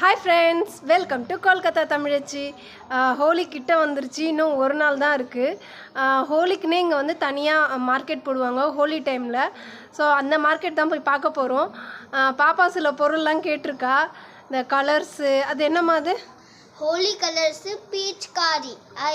Hi friends welcome to Kolkata தமிழச்சி ஹோலி கிட்ட வந்துருச்சு. இன்னும் ஒரு நாள் தான் இருக்குது ஹோலிக்குன்னே இங்கே வந்து தனியாக மார்க்கெட் போடுவாங்க. ஹோலி டைமில் ஸோ அந்த மார்க்கெட் தான் போய் பார்க்க போகிறோம் பாப்பா சில பொருள்லாம் கேட்டிருக்கா. இந்த கலர்ஸு அது என்னம்மா அது? ஹோலி கலர்ஸ் பீச் காரி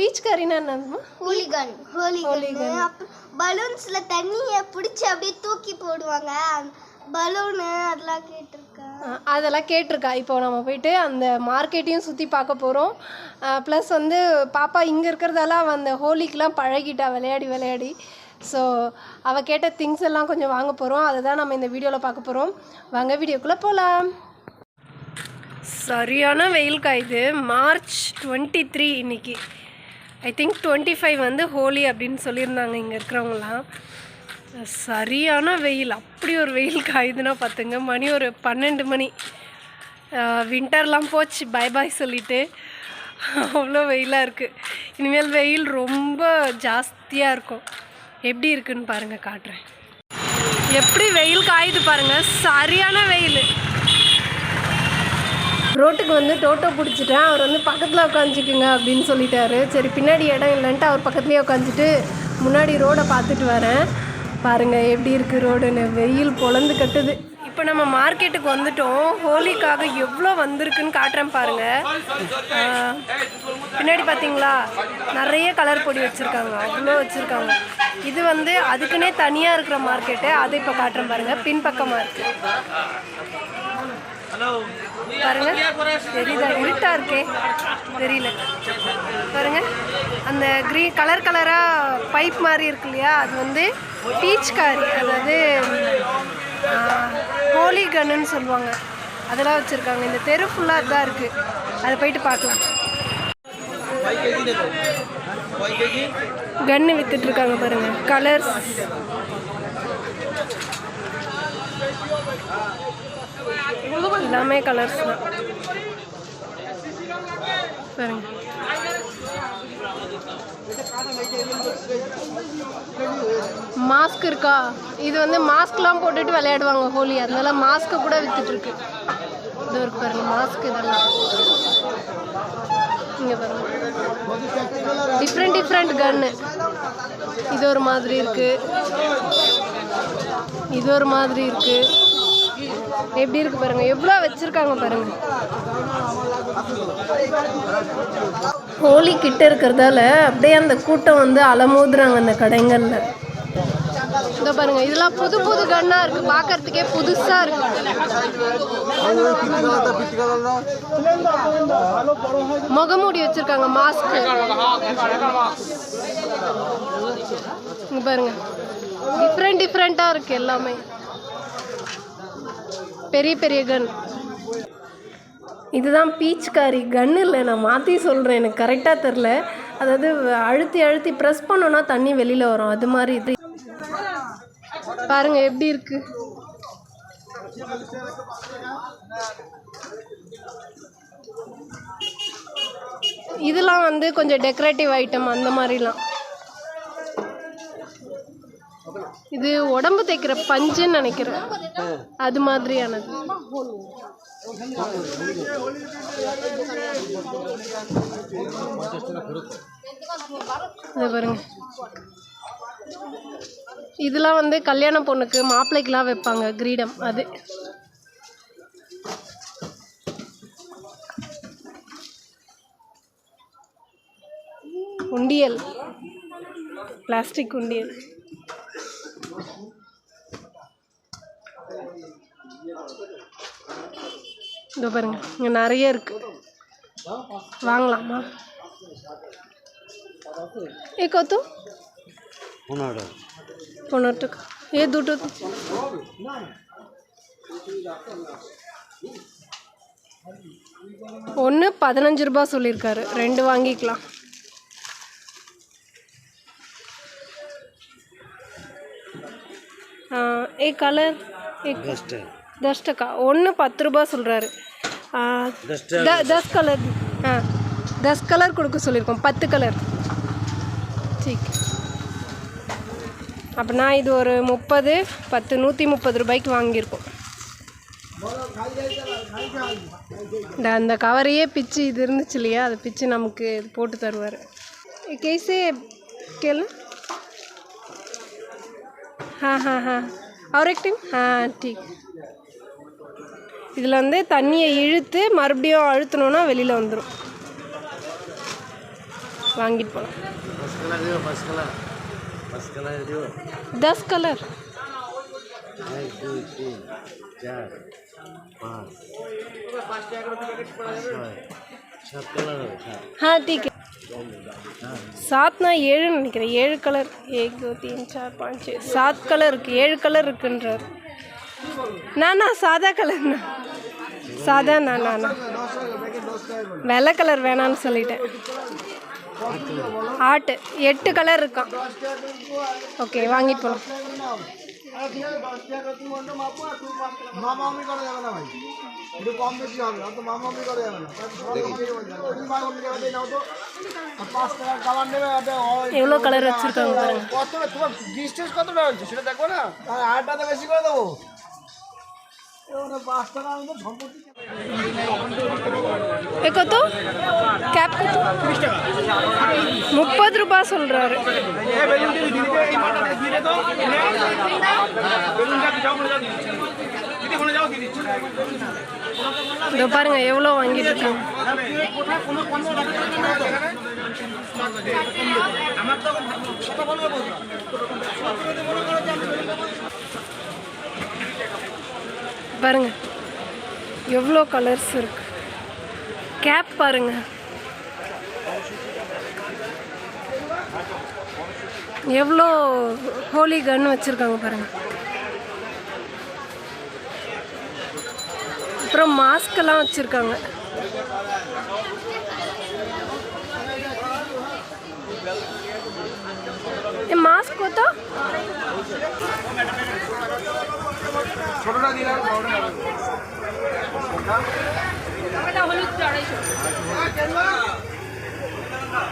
பீச் கறினா என்னம்மா? ஹோலிகன் ஹோலிகன் பலூன்ஸ்ல தண்ணியை பிடிச்சி அப்படியே தூக்கி போடுவாங்க. பலூனு அதெல்லாம் ஆஹ் அதெல்லாம் கேட்டிருக்கா. இப்போ நம்ம போயிட்டு அந்த மார்க்கெட்டையும் சுற்றி பார்க்க போகிறோம் ப்ளஸ் வந்து பாப்பா இங்கே இருக்கிறதால அவள் அந்த ஹோலிக்கெலாம் பழகிட்டா விளையாடி விளையாடி. ஸோ அவள் கேட்ட திங்ஸ் எல்லாம் கொஞ்சம் வாங்க போகிறோம் அதை தான் நம்ம இந்த வீடியோவில் பார்க்க போகிறோம் வாங்க வீடியோக்குள்ளே போகலாம் சரியான வெயில் காயுது மார்ச் டுவெண்ட்டி த்ரீ இன்னைக்கு. ஐ திங்க் டுவெண்ட்டி ஃபைவ் வந்து ஹோலி அப்படின்னு சொல்லியிருந்தாங்க இங்கே இருக்கிறவங்களாம் சரியான வெயில். அப்படி ஒரு வெயில் காயுதுன்னா பார்த்துங்க மணி ஒரு பன்னெண்டு மணி. வின்டர்லாம் போச்சு. பை பாய் சொல்லிட்டு. அவ்வளோ வெயிலாக இருக்குது இனிமேல் வெயில் ரொம்ப ஜாஸ்தியாக இருக்கும். எப்படி இருக்குன்னு பாருங்கள் காட்டுறேன். எப்படி வெயில் காயுது பாருங்கள் சரியான வெயில். ரோட்டுக்கு வந்து டோட்டோ பிடிச்சிட்டேன். அவர் வந்து பக்கத்தில் உட்காந்துக்குங்க அப்படின்னு சொல்லிட்டாரு. சரி பின்னாடி இடம் இல்லைன்ட்டு அவர் பக்கத்துலேயே உட்காந்துட்டு முன்னாடி ரோடை பார்த்துட்டு வரேன். பாருங்கள் எப்படி இருக்குது ரோடுன்னு. வெயில் பொழந்து கட்டுது. இப்போ நம்ம மார்க்கெட்டுக்கு வந்துட்டோம். ஹோலிக்காக எவ்வளோ வந்திருக்குன்னு காட்டுறேன் பாருங்கள் பின்னாடி பார்த்தீங்களா நிறைய கலர் பொடி வச்சுருக்காங்க. அவ்வளோ வச்சுருக்காங்க. இது வந்து அதுக்குன்னே தனியாக இருக்கிற மார்க்கெட்டு. அதை இப்போ காட்டுறேன் பாருங்கள் பின்பக்கமாக இருக்குது பாருங்க. தெரியுதா? இருட்டா இருக்கே. தெரியல. பாருங்க. அந்த க்ரீன் கலர் கலராக பைப் மாதிரி இருக்கு இல்லையா? அது வந்து பீச் காரி அதாவது ஹோலி கன்னுன்னு சொல்லுவாங்க. அதெல்லாம் வச்சுருக்காங்க. இந்த தெரு ஃபுல்லாக தான் இருக்குது அதை போயிட்டு பார்க்கலாம். கன்னு விற்றுட்ருக்காங்க இருக்காங்க பாருங்க. கலர்ஸ் எல்லாமே கலர்ஸ் தான். பாருங்க. மாஸ்க் இருக்கா? இது வந்து மாஸ்க்லாம் போட்டுட்டு விளையாடுவாங்க ஹோலி அதனால மாஸ்க்கை கூட வித்துட்டுருக்கு. இது இருக்கு பாருங்க மாஸ்க் இதெல்லாம். இங்கே பாருங்க. டிஃப்ரெண்ட் டிஃப்ரெண்ட் கன்னு இது ஒரு மாதிரி இருக்கு. இது ஒரு மாதிரி இருக்கு. எப்படி இருக்கு பாருங்க எவ்வளோ வச்சிருக்காங்க பாருங்க. ஹோலி கிட்ட இருக்கிறதால அப்படியே அந்த கூட்டம் வந்து அலமோதுறாங்க அந்த கடைங்களில். இந்த பாருங்க இதெல்லாம் புது புது கன்னா இருக்கு. பார்க்கறதுக்கே புதுசா இருக்கு. முகமூடி வச்சிருக்காங்க மாஸ்க் இங்க பாருங்க. டிஃப்ரெண்ட் டிஃப்ரெண்ட்டாக இருக்கு எல்லாமே. பெரிய பெரிய கன் இதுதான் பீச் காரி கன் இல்லை நான் மாற்றி சொல்கிறேன் எனக்கு கரெக்டாக தெரில அதாவது அழுத்தி அழுத்தி ப்ரெஸ் பண்ணோன்னா தண்ணி வெளியில் வரும். அது மாதிரி இது. பாருங்கள் எப்படி இருக்கு. இதெல்லாம் வந்து கொஞ்சம் டெக்கரேட்டிவ் ஐட்டம் அந்த மாதிரிலாம். இது உடம்பு தைக்கிற பஞ்சுன்னு நினைக்கிறேன். அது மாதிரியானது. இதை பாருங்க. இதெல்லாம் வந்து கல்யாண பொண்ணுக்கு மாப்பிள்ளைக்கெலாம் வைப்பாங்க கிரீடம். அது. உண்டியல். பிளாஸ்டிக் உண்டியல். இதோ பாருங்க இங்கே நிறைய இருக்கு வாங்கலாமா ఏ কত পনেরো টাকা এ দুটো ஒன்று பதினஞ்சு ரூபாய் சொல்லியிருக்காரு ரெண்டு வாங்கிக்கலாம் ஏ கலர் दस टका ஒன்று பத்து ரூபாய் சொல்கிறாரு தஸ் கலர் ஆ தஸ் கலர் கொடுக்க சொல்லியிருக்கோம் பத்து கலர் ठीक அப்படின்னா இது ஒரு முப்பது பத்து நூற்றி முப்பது ரூபாய்க்கு வாங்கியிருக்கோம் இந்த அந்த கவரையே பிச்சு இது இருந்துச்சு இல்லையா அதை பிச்சு நமக்கு இது போட்டு தருவார் கேஸே கேளு हाँ हाँ हाँ और एक टीम हाँ ठीक இதில் வந்து தண்ணியை இழுத்து மறுபடியும் அழுத்தணுன்னா வெளியில் வந்துடும் வாங்கிட்டு போகலாம் फर्स्ट कलर दियो फर्स्ट कलर फर्स्ट कलर दियो दस कलर एक दो तीन चार पाँच छः सात कलर है सात हाँ ठीक है சாத்னா ஏழுன்னு நினைக்கிறேன் ஏழு கலர் ஏக் தோ தீன் சார் பாஞ்ச் छः सात கலர் இருக்குது ஏழு கலர் இருக்குன்றார் நானா சாதா கலர்ண்ணா சாதா நான் நானா வெள்ளை கலர் வேணான்னு சொல்லிட்டேன் ஆட்டு எட்டு கலர் இருக்கான் ஓகே வாங்கிட்டு போகலாம் মামামি করা যাবে না ভাই একটু কম বেশি হবে অত মামামি করা যাবে না মামামি করা দিয়ে নাও তো আর পাঁচ টাকার খাবার নেবে ওটা ওই- எவ்வளோ கலர் வச்சுருக்காங்க பாருங்க কত তোমার ডিস্টেন্স কতটা হচ্ছে সেটা দেখবো না আর আট টাকা বেশি করে দেবো এবারে পাঁচ টাকা আমি তো সম্পত্তি ஏ கொத்தோ கேப் கொத்தோ முப்பது ரூபாய் சொல்கிறாரு இதோ பாருங்க எவ்வளோ வாங்கிட்டு இருக்காங்க பாருங்க. எவ்வளோ கலர்ஸ் இருக்கு. கேப் பாருங்க. எவ்வளோ ஹோலி கன் வச்சுருக்காங்க பாருங்க. அப்புறம் மாஸ்கெல்லாம் வச்சுருக்காங்க. মাছ কত ছোটটা দিলাম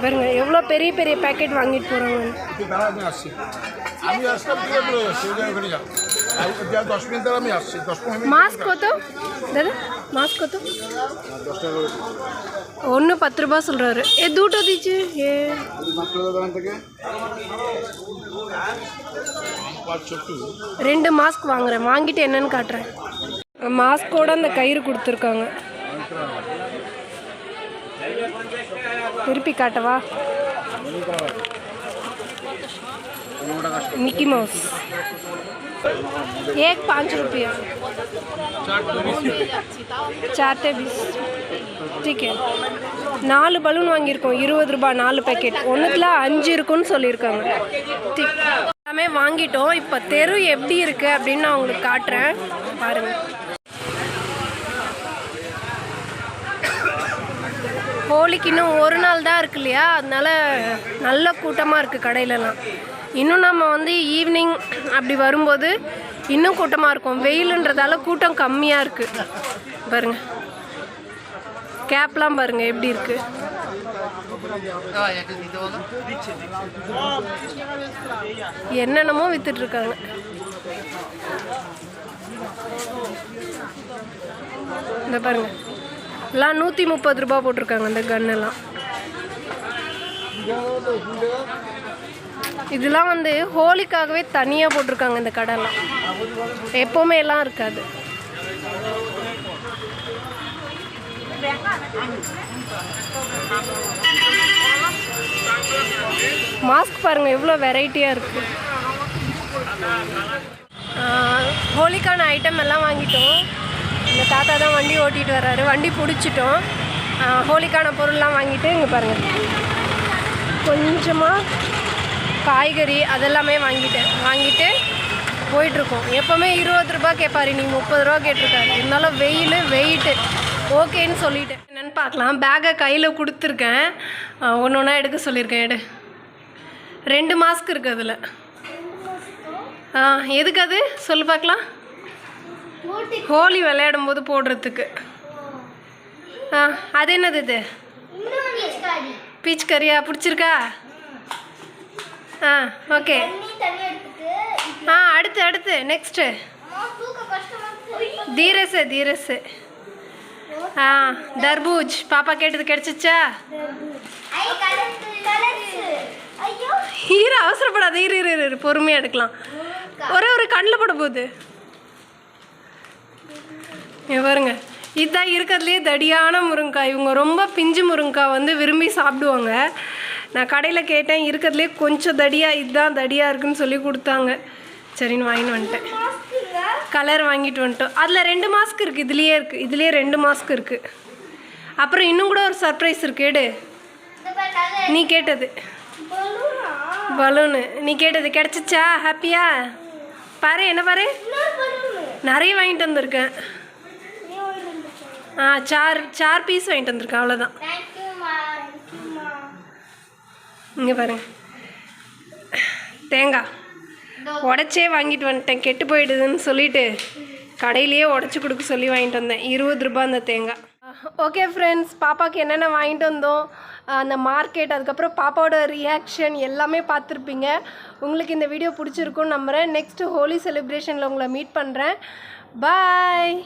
பாருங்க எவ்வளோ பெரிய பெரிய பேக்கெட் வாங்கிட்டு போகிறாங்க দশ মিনিট மாஸ்க் কত? ஒன்று பத்து ரூபா சொல்கிறாரு ஏ தூட்டோ தீச்சு ஏ ரெண்டு மாஸ்க் வாங்குறேன் வாங்கிட்டு என்னன்னு காட்டுறேன் மாஸ்கோட அந்த கயிறு கொடுத்துருக்காங்க திருப்பி காட்டவா மிக்கி மவுஸ் एक पाँच रुपया சார்ட்டே பீஸ் ठीक है நாலு பலூன் வாங்கியிருக்கோம் இருபது ரூபாய் நாலு பேக்கெட் ஒன்றுத்துல அஞ்சு இருக்குன்னு சொல்லியிருக்காங்க ঠিক. எல்லாமே வாங்கிட்டோம் இப்போ தெரு எப்படி இருக்கு அப்படின்னு நான் உங்களுக்கு காட்டுறேன் பாருங்க ஹோலிக்கு இன்னும் ஒரு நாள் தான் இருக்கு இல்லையா அதனால நல்ல கூட்டமாக இருக்குது கடையிலலாம் இன்னும் நம்ம வந்து ஈவினிங் அப்படி வரும்போது இன்னும் கூட்டமாக இருக்கும். வெயிலுன்றதால கூட்டம் கம்மியாக இருக்குது பாருங்க. கேப்லாம் பாருங்க எப்படி இருக்கு. என்னென்னமோ வித்துட்டு இருக்காங்க. இந்த பாருங்க. எல்லாம் நூற்றி முப்பது ரூபா போட்டிருக்காங்க இந்த கன்னெல்லாம் இதெல்லாம் வந்து ஹோலிக்காகவே தனியாக போட்டிருக்காங்க இந்த கடைலாம். எப்போவுமே எல்லாம் இருக்காது. மாஸ்க் பாருங்க எவ்வளோ வெரைட்டியாக இருக்கு. ஹோலிக்கான ஐட்டம் எல்லாம் வாங்கிட்டோம். இந்த தாத்தா தான் வண்டி ஓட்டிகிட்டு வர்றாரு. வண்டி பிடிச்சிட்டோம். ஹோலிக்கான பொருள்லாம் வாங்கிட்டு இங்கே பாருங்கள் கொஞ்சமாக காய்கறி அதெல்லாமே வாங்கிட்டேன். வாங்கிட்டு போயிட்டுருக்கோம். எப்போவுமே இருபது ரூபா கேட்பாரு நீ முப்பது ரூபா கேட்டிருக்காரு. இருந்தாலும் வெயில் வெயிட்டு ஓகேன்னு சொல்லிட்டேன். என்னென்னு பார்க்கலாம். பேக்கை கையில் கொடுத்துருக்கேன். ஒன்று ஒன்றா எடுக்க சொல்லியிருக்கேன். எடு. ரெண்டு மாஸ்க் இருக்குது அதில். ஆ எதுக்கு அது? சொல்லு பார்க்கலாம். ஹோலி விளையாடும் போது போடுறதுக்கு. ஆ அது என்னது இது? பீச் கறியா பிடிச்சிருக்கா? ஆ ஓகே. ஆ அடுத்து அடுத்து நெக்ஸ்ட்டு அம்மா தீரசு தீரசு. ஆ தர்பூஜ். பாப்பா கேட்டது கிடைச்சிச்சா? ஹீரோ ஈர அவசரப்படாத. இரு இரு இரு, இரு பொறுமையாக எடுக்கலாம். ஒரே ஒரு கண்ணில் போட போகுது. பாருங்க. இதுதான் இருக்கிறதுலே தடியான முருங்கக்காய். இவங்க ரொம்ப பிஞ்சு முருங்கக்காய் வந்து விரும்பி சாப்பிடுவாங்க. நான் கடையில் கேட்டேன் இருக்கிறதுலே கொஞ்சம் தடியாக இதுதான் தடியாக இருக்குன்னு சொல்லி கொடுத்தாங்க. சரின்னு வாங்கிட்டு வந்துட்டேன். கலர் வாங்கிட்டு வந்துட்டோம். அதில் ரெண்டு மாஸ்க் இருக்குது இதுலேயே இருக்குது இதுலேயே ரெண்டு மாஸ்க் இருக்குது அப்புறம் இன்னும் கூட ஒரு சர்ப்ரைஸ் இருக்கு எடு. நீ கேட்டது. பலூனு நீ கேட்டது கிடச்சிச்சா? ஹாப்பியா பாரு என்ன பாரு? நிறைய வாங்கிட்டு வந்திருக்கேன். ஆ சார் சார் பீஸ் வாங்கிட்டு வந்திருக்கேன் அவ்வளோதான் இங்கே பாருங்க. தேங்காய் உடச்சே வாங்கிட்டு வந்துட்டேன். கெட்டு போயிடுதுன்னு சொல்லிட்டு கடையிலேயே உடச்சி கொடுக்க சொல்லி வாங்கிட்டு வந்தேன். இருபது ரூபாய் அந்த தேங்காய் ஓகே ஃப்ரெண்ட்ஸ் பாப்பாவுக்கு என்னென்ன வாங்கிட்டு வந்தோம் அந்த மார்க்கெட் அதுக்கப்புறம் பாப்பாவோட ரியாக்ஷன் எல்லாமே பார்த்துருப்பீங்க. உங்களுக்கு இந்த வீடியோ பிடிச்சிருக்கும்னு நம்புகிறேன் நெக்ஸ்ட்டு ஹோலி செலிப்ரேஷனில் உங்களை மீட் பண்ணுறேன் பாய்